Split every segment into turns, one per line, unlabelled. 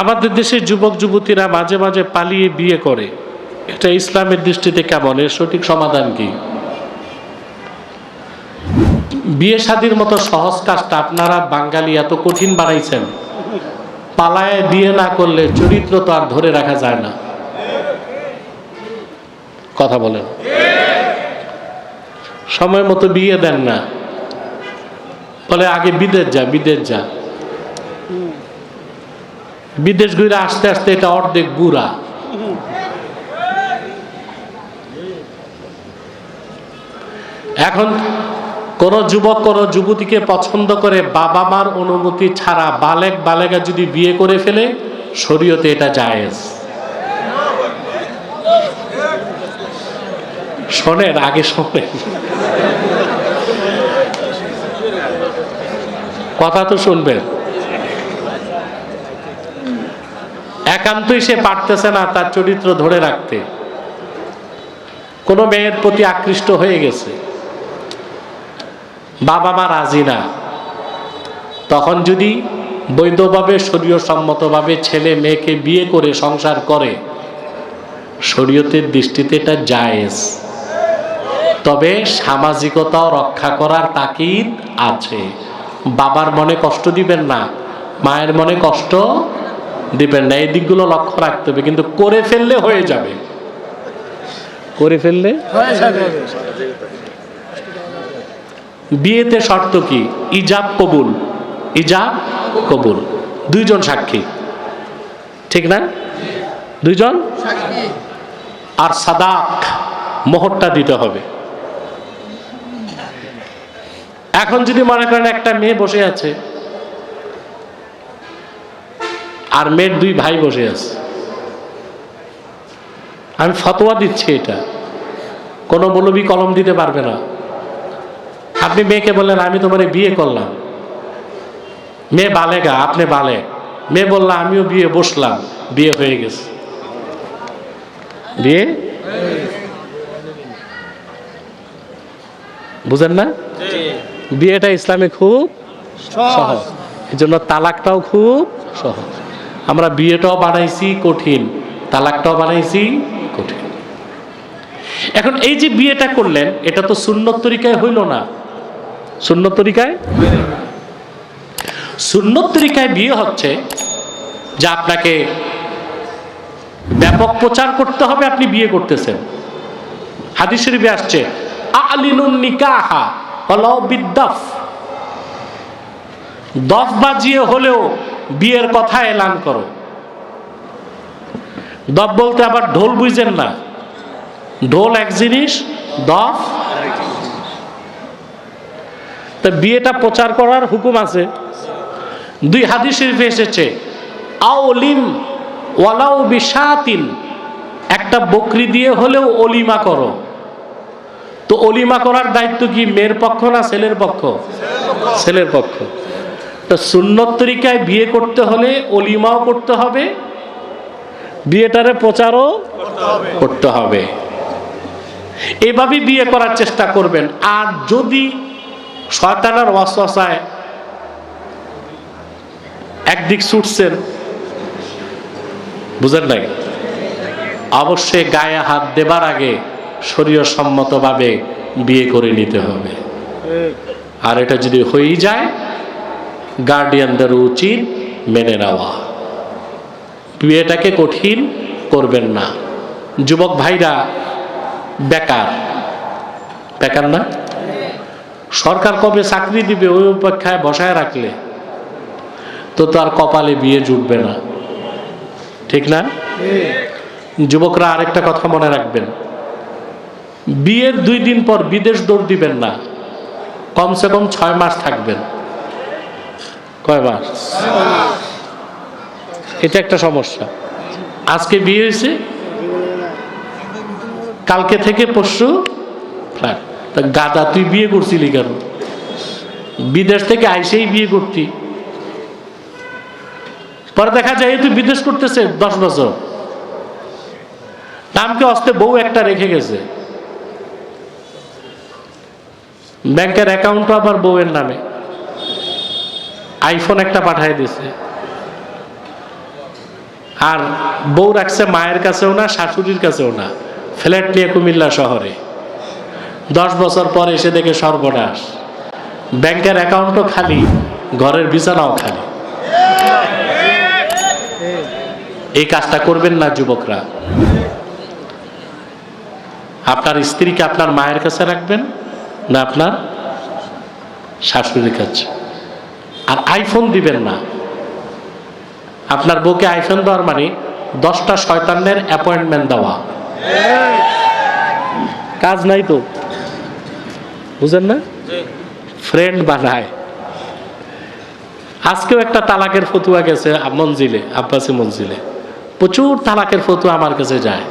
আমাদের দেশের যুবক, যুবতীরা মাঝে মাঝে পালিয়ে বিয়ে করে। এটা ইসলামের দৃষ্টিতে কেমন? এর সঠিক সমাধান কি? বিয়ে শাদির মতো সহজ কাজটা আপনারা বাঙালি এত কঠিন বানাইছেন। পালায় বিয়ে না করলে চরিত্র তো আর ধরে রাখা যায় না। কথা বলেন। সময় মতো বিয়ে দেন না। বলে আগে বিদেশ যা বিদেশ যা। বিদেশ ঘুরে আসতে আসতে এটা অর্ধেক বুড়া। এখন কোন যুবক, কোন যুবতীকে পছন্দ করে বাবা মার অনুমতি ছাড়া বালেক বালেগা যদি বিয়ে করে ফেলে, শরীয়তে এটা জায়েজ। শোনেন, আগে শোনেন। কথা তো শুনবেন। একান্তই সে পারতেছে না তার চরিত্র ধরে রাখতে। কোনো মেয়ের প্রতি আকৃষ্ট হয়ে গেছে। বাবা মা রাজি না। তখন যদি বৈধভাবে শরীয় সম্মতভাবে ছেলে মেয়েকে বিয়ে করে সংসার করে, শরীয়তের দৃষ্টিতে এটা জায়েজ। তবে সামাজিকতাও রক্ষা করার তাকিদ আছে। বাবার মনে কষ্ট দিবেন না, মায়ের মনে কষ্ট না এই দিকগুলো লক্ষ্য রাখতে হবে কিন্তু করে ফেললে হয়ে যাবে। করে ফেললে? বিয়েতে শর্ত কি? ইজাব কবুল। ইজাব কবুল। দুইজন সাক্ষী। ঠিক না? দুইজন? আর সাদাক মোহরটা দিতে হবে। এখন যদি মনে করেন একটা মেয়ে বসে আছে আর মেয়ের দুই ভাই বসে আছে। আমি ফতোয়া দিচ্ছি এটা। কোনো মৌলবী কলম দিতে পারবে না। আপনি মেয়েকে বললেন আমি তোমার বিয়ে করলাম। মেয়ে বালেগা আপনি বালে। মেয়ে বলল আমিও বিয়ে বসলাম বিয়ে হয়ে গেছে। বিয়ে? বুঝেন না? বিয়েটা ইসলামে খুব সহজ। এই জন্য তালাকটাও খুব সহজ। আমরা বিয়েটাও বানাইছি কঠিন, তালাকটাও বানাইছি কঠিন। এখন এই যে বিয়েটা করলেন, এটা তো সুন্নত তরিকায় হইল না। সুন্নত তরিকায়? সুন্নত তরিকায় বিয়ে হচ্ছে যা আপনাকে ব্যাপক প্রচার করতে হবে, আপনি বিয়ে করতেছেন। হাদিস শরীফে আসছে, আলিনুন নিকাহা হলাও বিদ্যাফ দফ বাজিয়ে হলেও বিয়ের কথা এলান করো। দফ বলতে আবার ঢোল বুঝেন না। ঢোল এক জিনিস, দফ তা বিয়েটা প্রচার করার হুকুম আছে। দুই হাদিস শরীফে এসেছে, আওলিম ওয়ালাউ বিশাতিন, একটা বকরি দিয়ে হলেও অলিমা করো। তো অলিমা করার দায়িত্ব কি মেয়ের পক্ষ না ছেলের পক্ষ? ছেলের পক্ষ। তো সুন্নত তরিকায় বিয়ে করতে হলে অলিমাও করতে হবে, বিয়েটারে প্রচারও করতে হবে। এভাবে বিয়ে করার চেষ্টা করবেন। আর যদি শয়তানার ওয়াসওয়াসায় একদিক ছুটছেন, বুঝেন নাই? অবশ্যই গায়ে হাত দেবার আগে শরীয় সম্মতভাবে বিয়ে করে নিতে হবে। আর এটা যদি হয়েই যায় গার্ডিয়ানদের উচিত মেনে নেওয়া। বিয়েটাকে কঠিন করবেন না। যুবক ভাইরা, বেকার। বেকার না? সরকার কবে চাকরি দিবে ওই অপেক্ষায় বসায় রাখলে? তো তার কপালে বিয়ে জুটবে না। ঠিক না? যুবকরা আরেকটা কথা মনে রাখবেন। বিয়ের দুই দিন পর বিদেশ দৌড় দিবেন না। কমসে কম ছয় মাস থাকবেন। কয় মাস? এটা একটা সমস্যা। আজকে বিয়ে হয়েছে? কালকে থেকে পরশু? ফ্ল্যাট তা গাদা, তুই বিয়ে করছিলি কেন? বিদেশ থেকে আইসেই বিয়ে করতি। পরে দেখা যায় তুই বিদেশ করতেছে দশ বছর। নামকে অস্তে বউ একটা রেখে গেছে। ব্যাংকের অ্যাকাউন্টও আবার বউয়ের নামে। আইফোন একটা পাঠায় দিছে। আর বউ রাখছে মায়ের কাছেও না, শাশুড়ির কাছেও না। ফ্ল্যাট নিয়ে কুমিল্লা শহরে। দশ বছর পর এসে দেখে সর্বনাশ। ব্যাংকের অ্যাকাউন্টও খালি, ঘরের বিছানাও খালি। এই কাজটা করবেন না যুবকরা। আপনার স্ত্রীকে আপনার মায়ের কাছে রাখবেন না আপনার শাশুড়ির কাছে। আর আইফোন দিবেন না। আপনার বউকে আইফোন দেওয়ার মানে দশটা শয়তানের অ্যাপয়েন্টমেন্ট দেওয়া। কাজ নাই তো? বুঝেন না? ফ্রেন্ড বানায়। আজকেও একটা তালাকের ফতুয়া গেছে মঞ্জিলে আব্বাসি মঞ্জিলে। প্রচুর তালাকের ফতুয়া আমার কাছে যায়।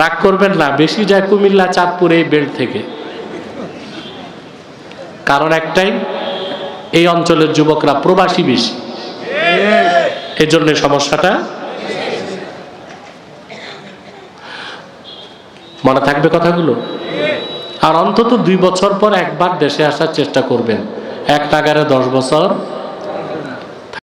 রাগ করবেন না বেশি যায় কুমিল্লা চাঁদপুর এই বেল্ট থেকে। কারণ একটাই এই অঞ্চলের যুবকরা প্রবাসী বেশি। এই জন্য সমস্যাটা। মনে থাকবে কথাগুলো? আর অন্তত দুই বছর পর একবার দেশে আসার চেষ্টা করবেন। এক টাকারে দশ বছর